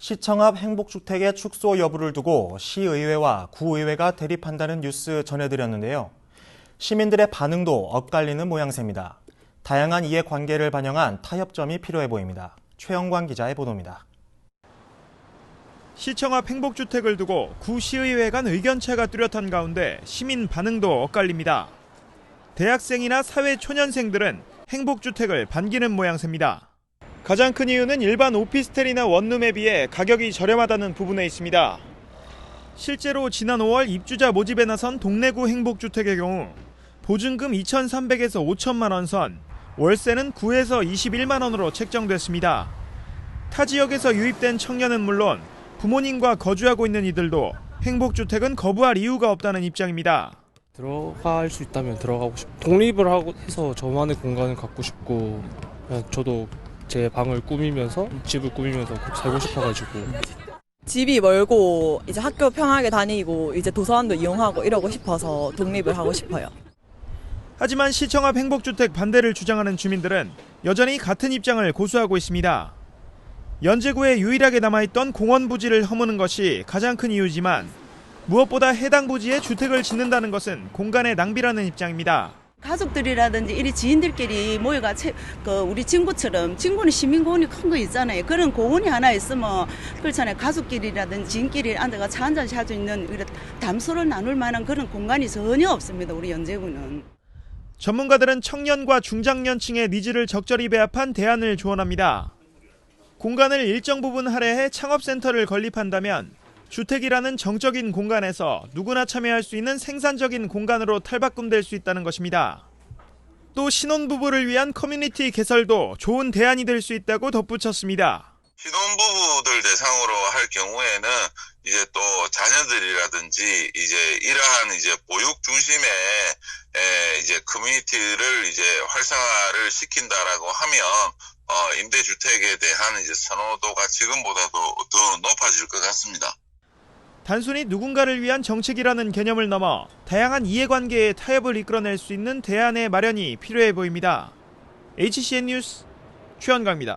시청 앞 행복주택의 축소 여부를 두고 시의회와 구의회가 대립한다는 뉴스 전해드렸는데요. 시민들의 반응도 엇갈리는 모양새입니다. 다양한 이해관계를 반영한 타협점이 필요해 보입니다. 최영관 기자의 보도입니다. 시청 앞 행복주택을 두고 구시의회 간 의견차가 뚜렷한 가운데 시민 반응도 엇갈립니다. 대학생이나 사회 초년생들은 행복주택을 반기는 모양새입니다. 가장 큰 이유는 일반 오피스텔이나 원룸에 비해 가격이 저렴하다는 부분에 있습니다. 실제로 지난 5월 입주자 모집에 나선 동래구 행복주택의 경우 보증금 2,300에서 5천만 원 선, 월세는 9에서 21만 원으로 책정됐습니다. 타 지역에서 유입된 청년은 물론 부모님과 거주하고 있는 이들도 행복주택은 거부할 이유가 없다는 입장입니다. 들어갈 수 있다면 들어가고 싶고 독립을 하고 해서 저만의 공간을 갖고 싶고 그냥 저도 제 방을 꾸미면서 집을 꾸미면서 꼭 살고 싶어가지고 집이 멀고 이제 학교 편하게 다니고 이제 도서관도 이용하고 이러고 싶어서 독립을 하고 싶어요. 하지만 시청 앞 행복주택 반대를 주장하는 주민들은 여전히 같은 입장을 고수하고 있습니다. 연제구에 유일하게 남아있던 공원 부지를 허무는 것이 가장 큰 이유지만 무엇보다 해당 부지에 주택을 짓는다는 것은 공간의 낭비라는 입장입니다. 가족들이라든지 이리 지인들끼리 모여가 채- 그 우리 친구처럼 친구는 시민공원이 큰 거 있잖아요. 그런 공원이 하나 있으면 그렇잖아요. 가족끼리라든지 지인끼리 앉아가 차 한잔 할수 있는 이런 담소를 나눌 만한 그런 공간이 전혀 없습니다. 우리 연제구는. 전문가들은 청년과 중장년층의 니즈를 적절히 배합한 대안을 조언합니다. 공간을 일정 부분 할애해 창업센터를 건립한다면 주택이라는 정적인 공간에서 누구나 참여할 수 있는 생산적인 공간으로 탈바꿈될 수 있다는 것입니다. 또 신혼부부를 위한 커뮤니티 개설도 좋은 대안이 될 수 있다고 덧붙였습니다. 신혼부부들 대상으로 할 경우에는 이제 또 자녀들이라든지 이제 이러한 이제 보육 중심의 에, 이제 커뮤니티를 이제 활성화를 시킨다라고 하면 어, 임대주택에 대한 이제 선호도가 지금보다도 더 높아질 것 같습니다. 단순히 누군가를 위한 정책이라는 개념을 넘어 다양한 이해관계의 타협을 이끌어낼 수 있는 대안의 마련이 필요해 보입니다. HCN 뉴스 최현강입니다.